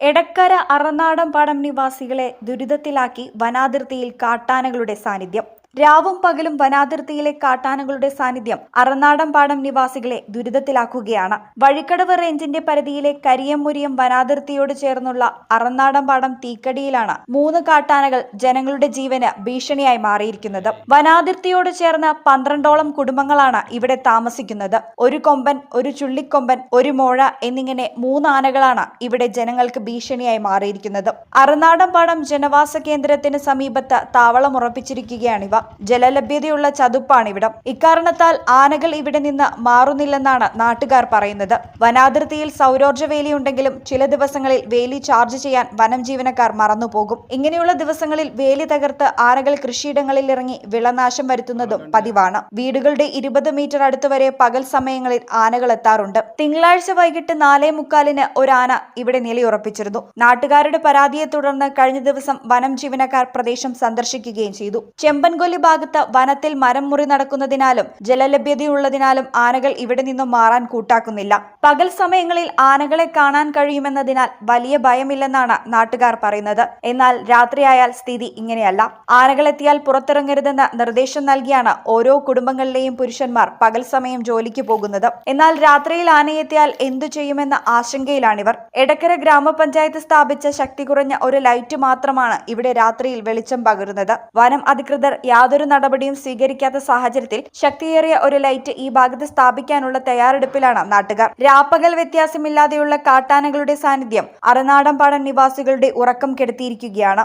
എടക്കര അറനാടൻ പാടം നിവാസികളെ ദുരിതത്തിലാക്കി വനാതിർത്തിയിൽ കാട്ടാനകളുടെ സാന്നിധ്യം. രാവും പകലും വനാതിർത്തിയിലെ കാട്ടാനകളുടെ സാന്നിധ്യം അറനാടൻപാടം നിവാസികളെ ദുരിതത്തിലാക്കുകയാണ്. വഴിക്കടവ് റേഞ്ചിന്റെ പരിധിയിലെ കരിയമ്മുരിയം വനാതിർത്തിയോട് ചേർന്നുള്ള അറനാടൻപാടം തീക്കടിയിലാണ് മൂന്ന് കാട്ടാനകൾ ജനങ്ങളുടെ ജീവന് ഭീഷണിയായി മാറിയിരിക്കുന്നത്. വനാതിർത്തിയോട് ചേർന്ന് പന്ത്രണ്ടോളം കുടുംബങ്ങളാണ് ഇവിടെ താമസിക്കുന്നത്. ഒരു കൊമ്പൻ ഒരു ചുള്ളിക്കൊമ്പൻ ഒരു മോഴ എന്നിങ്ങനെ മൂന്ന് ആനകളാണ് ഇവിടെ ജനങ്ങൾക്ക് ഭീഷണിയായി മാറിയിരിക്കുന്നത്. അറനാടൻപാടം ജനവാസ കേന്ദ്രത്തിന് സമീപത്ത് താവളമുറപ്പിച്ചിരിക്കുകയാണിവ ജലലഭ്യതയുള്ള ചതുപ്പാണിവിടം. ഇക്കാരണത്താൽ ആനകൾ ഇവിടെ നിന്ന് മാറുന്നില്ലെന്നാണ് നാട്ടുകാർ പറയുന്നത്. വനാതിർത്തിയിൽ സൗരോർജ വേലിയുണ്ടെങ്കിലും ചില ദിവസങ്ങളിൽ വേലി ചാർജ് ചെയ്യാൻ വനം ജീവനക്കാർ മറന്നുപോകും. ഇങ്ങനെയുള്ള ദിവസങ്ങളിൽ വേലി തകർത്ത് ആനകൾ കൃഷിയിടങ്ങളിൽ ഇറങ്ങി വിളനാശം വരുത്തുന്നതും പതിവാണ്. വീടുകളുടെ ഇരുപത് മീറ്റർ അടുത്തുവരെ പകൽ സമയങ്ങളിൽ ആനകൾ എത്താറുണ്ട്. തിങ്കളാഴ്ച വൈകിട്ട് നാലേ മുക്കാലിന് ഒരാന ഇവിടെ നിലയുറപ്പിച്ചിരുന്നു. നാട്ടുകാരുടെ പരാതിയെ തുടർന്ന് കഴിഞ്ഞ ദിവസം വനം ജീവനക്കാർ പ്രദേശം സന്ദർശിക്കുകയും ചെയ്തു. ചെമ്പൻകൊല്ലി ഭാഗത്ത് വനത്തിൽ മരം മുറി നടക്കുന്നതിനാലും ജലലഭ്യതയുള്ളതിനാലും ആനകൾ ഇവിടെ നിന്നും മാറാൻ കൂട്ടാക്കുന്നില്ല. പകൽ സമയങ്ങളിൽ ആനകളെ കാണാൻ കഴിയുമെന്നതിനാൽ വലിയ ഭയമില്ലെന്നാണ് നാട്ടുകാർ പറയുന്നത്. എന്നാൽ രാത്രിയായാൽ സ്ഥിതി ഇങ്ങനെയല്ല. ആനകളെത്തിയാൽ പുറത്തിറങ്ങരുതെന്ന് നിർദ്ദേശം നൽകിയാണ് ഓരോ കുടുംബങ്ങളിലെയും പുരുഷന്മാർ പകൽ സമയം ജോലിക്ക് പോകുന്നത്. എന്നാൽ രാത്രിയിൽ ആനയെത്തിയാൽ എന്തു ചെയ്യുമെന്ന ആശങ്കയിലാണിവർ. എടക്കര ഗ്രാമപഞ്ചായത്ത് സ്ഥാപിച്ച ശക്തി കുറഞ്ഞ ഒരു ലൈറ്റ് മാത്രമാണ് ഇവിടെ രാത്രിയിൽ വെളിച്ചം പകരുന്നത്. വനം അധികൃതർ യാതൊരു നടപടിയും സ്വീകരിക്കാത്ത സാഹചര്യത്തിൽ ശക്തിയേറിയ ഒരു ലൈറ്റ് ഈ ഭാഗത്ത് സ്ഥാപിക്കാനുള്ള തയ്യാറെടുപ്പിലാണ് നാട്ടുകാർ. രാപ്പകൽ വ്യത്യാസമില്ലാതെയുള്ള കാട്ടാനകളുടെ സാന്നിധ്യം അറനാടൻപാടം നിവാസികളുടെ ഉറക്കം കെടുത്തിയിരിക്കുകയാണ്.